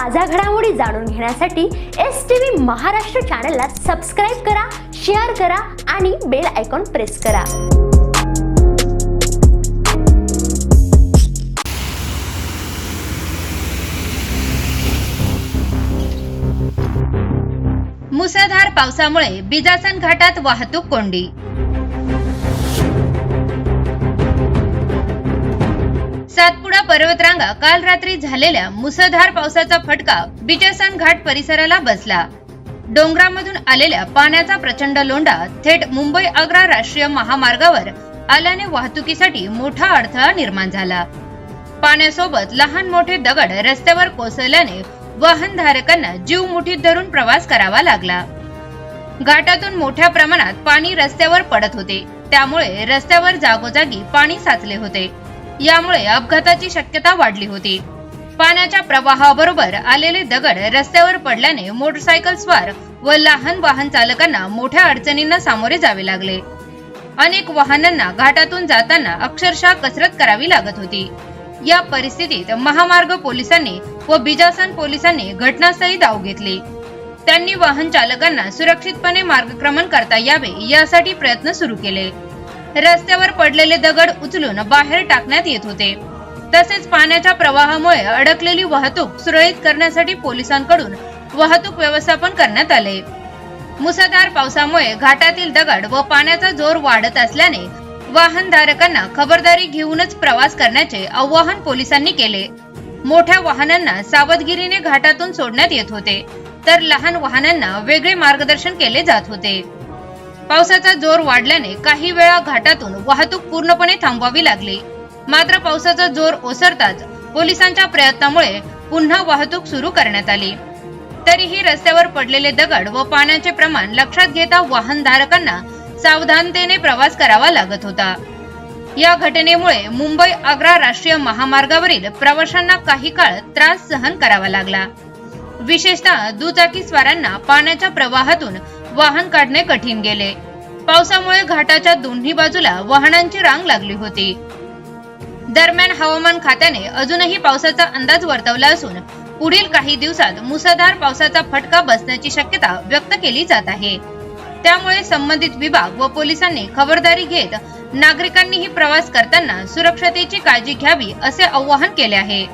ताज्या घडामोडी जाणून घेण्यासाठी एस टी व्ही महाराष्ट्र चॅनलला सबस्क्राईब करा शेअर करा आणि बेल आयकॉन प्रेस करा. मुसळधार पावसामुळे बिजासन घाटात वाहतूक कोंडी पर्वतरांगा काल रात्री झालेल्या मुसळधार पावसाचा फटका बिजासन घाट परिसराला बसला. डोंगरामधून आलेल्या पाण्याचा प्रचंड लोंढा थेट मुंबई आग्रा राष्ट्रीय महामार्गावर आल्याने वाहतुकीसाठी मोठा अडथळा निर्माण झाला. पाण्यासोबत लहान मोठे दगड रस्त्यावर कोसळल्याने वाहनधारकांना जीव मुठीत धरून प्रवास करावा लागला. घाटातून मोठ्या प्रमाणात पाणी रस्त्यावर पडत होते. त्यामुळे रस्त्यावर जागोजागी पाणी साचले होते. यामुळे अपघाताची शक्यता वाढली होती. पाण्याच्या प्रवाहाबरोबर आलेले दगड रस्त्यावर पडल्याने मोटरसायकल स्वार व लहान वाहन चालकांना मोठ्या अडचणींना सामोरे जावे लागले. अनेक वाहनांना घाटातून जाताना अक्षरशः कसरत करावी लागत होती. या परिस्थितीत महामार्ग पोलिसांनी व बिजासन पोलिसांनी घटनास्थळी धाव घेतली. त्यांनी वाहन चालकांना सुरक्षितपणे मार्गक्रमण करता यावे यासाठी प्रयत्न सुरू केले. रस्त्यावर पडलेले दगड उचलून बाहेर टाकण्यात येत होते. तसेच पाण्याच्या प्रवाहामुळे अडकलेली वाहतूक सुरळीत करण्यासाठी पोलिसांकडून वाहतूक व्यवस्थापन करण्यात आले. मुसळधार पावसामुळे घाटातील दगड व पाण्याचा जोर वाढत असल्याने वाहनधारकांना खबरदारी घेऊनच प्रवास करण्याचे आवाहन पोलिसांनी केले. मोठ्या वाहनांना सावधगिरीने घाटातून सोडण्यात येत होते तर लहान वाहनांना वेगळे मार्गदर्शन केले जात होते. पावसाचा जोर वाढल्याने काही वेळा घाटातून वाहतूक पूर्णपणे थांबवावी लागली. मात्र पावसाचा जोर ओसरताच पोलिसांच्या प्रयत्नामुळे पुन्हा वाहतूक सुरू करण्यात आली. तरीही रस्त्यावर पडलेले दगड व पाण्याचे प्रमाण लक्षात घेता वाहनधारकांना सावधानतेने प्रवास करावा लागत होता. या घटनेमुळे मुंबई आग्रा राष्ट्रीय महामार्गावरील प्रवाशांना काही काळ त्रास सहन करावा लागला. विशेषतः दुचाकी स्वारांना पाण्याच्या प्रवाहातून वाहन काढणे कठीण गेले. पावसामुळे घाटाच्या दोन्ही बाजूला वाहनांची रांग लागली होती. दरम्यान हवामान खात्याने अजूनही पावसाचा अंदाज वर्तवला असून पुढील काही दिवसात मुसळधार पावसाचा फटका बसण्याची शक्यता व्यक्त केली जात आहे. त्यामुळे संबंधित विभाग व पोलिसांनी खबरदारी घेत नागरिकांनीही प्रवास करताना सुरक्षतेची काळजी घ्यावी असे आवाहन केले आहे.